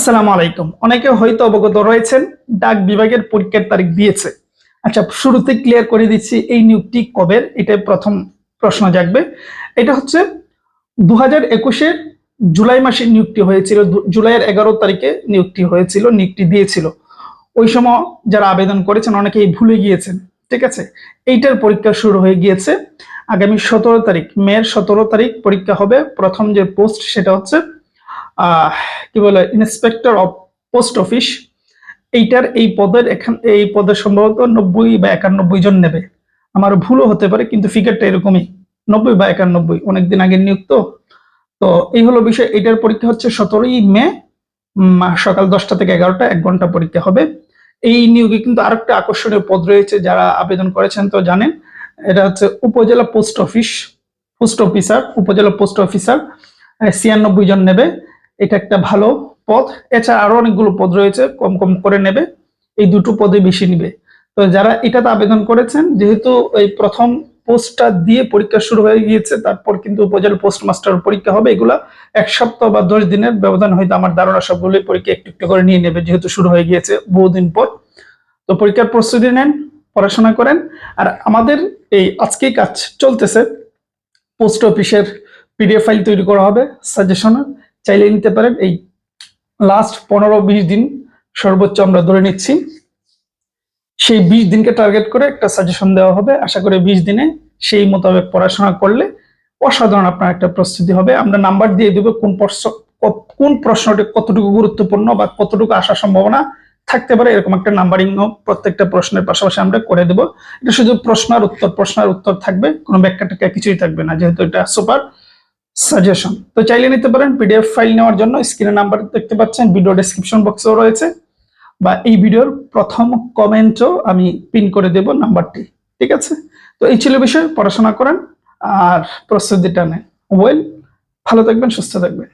আসসালামু আলাইকুম। অনেকে হয়তো অবগত রয়েছেন, ডাক বিভাগের পরীক্ষার তারিখ দিয়েছে। আচ্ছা শুরুতে ক্লিয়ার করে দিচ্ছি এই নিয়োগটি কবের এটা প্রথম প্রশ্ন জাগবে। এটা হচ্ছে দু হাজার একুশের জুলাই মাসে নিয়োগটি হয়েছিল জুলাইয়ের এগারো তারিখে নিয়োগটি হয়েছিল, নিয়োগটি দিয়েছিল। ওই সময় যারা আবেদন করেছেন অনেকেই ভুলে গিয়েছেন, ঠিক আছে? এইটার পরীক্ষা শুরু হয়ে গিয়েছে আগামী সতেরো তারিখ মেয়ের সতেরো তারিখ পরীক্ষা হবে। প্রথম যে পোস্ট সেটা হচ্ছে কি বলে ইন্সপেক্টর অফ পোস্ট অফিস এইটার এই পদের এখান, এই পদের সম্ভবত নব্বই বা একানব্বই জন নেবে। আমার ভুলও হতে পারে, কিন্তু ফিগারটা এরকমই, নব্বই বা একানব্বই, অনেকদিন আগে নিযুক্ত তো। এই হলো বিষয় এটার পরীক্ষা হচ্ছে সতেরোই মে সকাল দশটা থেকে এগারোটা, এক ঘণ্টা পরীক্ষা হবে। এই নিয়োগে কিন্তু আরেকটা আকর্ষণীয় পদ রয়েছে যারা আবেদন করেছেন তো জানেন, এটা হচ্ছে উপজেলা পোস্ট অফিস পোস্ট অফিসার উপজেলা পোস্ট অফিসার ছিয়ানব্বই জন নেবে। এটা একটা ভালো পদ। এছাড়া আরও অনেকগুলো পদ রয়েছে, কম কম করে নেবে। এই দুটো পদে বেশি নিবে। তো যারা এটাতে আবেদন করেছেন, যেহেতু এই প্রথম পোস্টটা দিয়ে পরীক্ষা শুরু হয়ে গিয়েছে, তারপর কিন্তু উপজেলা পোস্ট মাস্টার পরীক্ষা হবে এগুলা এক সপ্তাহ বা দশ দিনের ব্যবধান হয়তো আমার ধারণা সবগুলোই পরীক্ষা একটু একটু করে নিয়ে নেবে, যেহেতু শুরু হয়ে গিয়েছে বহুদিন পর। তো পরীক্ষার প্রস্তুতি নেন, পড়াশোনা করেন। আর আমাদের এই আজকেই কাজ চলতেছে। পোস্ট অফিসের পিডিএফ ফাইল তৈরি করা হবে সাজেশনের চাইলে নিতে পারেন। এই লাস্ট পনেরো বিশ দিন সর্বোচ্চ আমরা ধরে নিচ্ছি। সেই বিশ দিনকে টার্গেট করে একটা সাজেশন দেওয়া হবে। আশা করি বিশ দিনে সেই মোতাবেক পড়াশোনা করলে অসাধারণ আপনার একটা প্রস্তুতি হবে। আমরা নাম্বার দিয়ে দেবো কোন প্রশ্ন কোন প্রশ্নটি কতটুকু গুরুত্বপূর্ণ বা কতটুকু আসার সম্ভাবনা থাকতে পারে এরকম একটা নাম্বারিং প্রত্যেকটা প্রশ্নের পাশাপাশি আমরা করে দেবো। এটা শুধু প্রশ্ন আর উত্তর, প্রশ্ন আর উত্তর থাকবে। কোনো ব্যাখ্যা ট্যাখ্যা কিছুই থাকবে না, যেহেতু এটা সুপার সাজেশন তো চাইলে নিতে পারেন পিডিএফ ফাইল নেওয়ার জন্য। স্ক্রিনের নাম্বার দেখতে পাচ্ছেন ভিডিও ডেসক্রিপশন বক্সেও রয়েছে। বা এই ভিডিওর প্রথম কমেন্টও আমি পিন করে দেব নাম্বারটি ঠিক আছে? তো এই ছিল বিষয়, পড়াশোনা করেন আর প্রস্তুতিটা নেন ওয়েল ভালো থাকবেন, সুস্থ থাকবেন।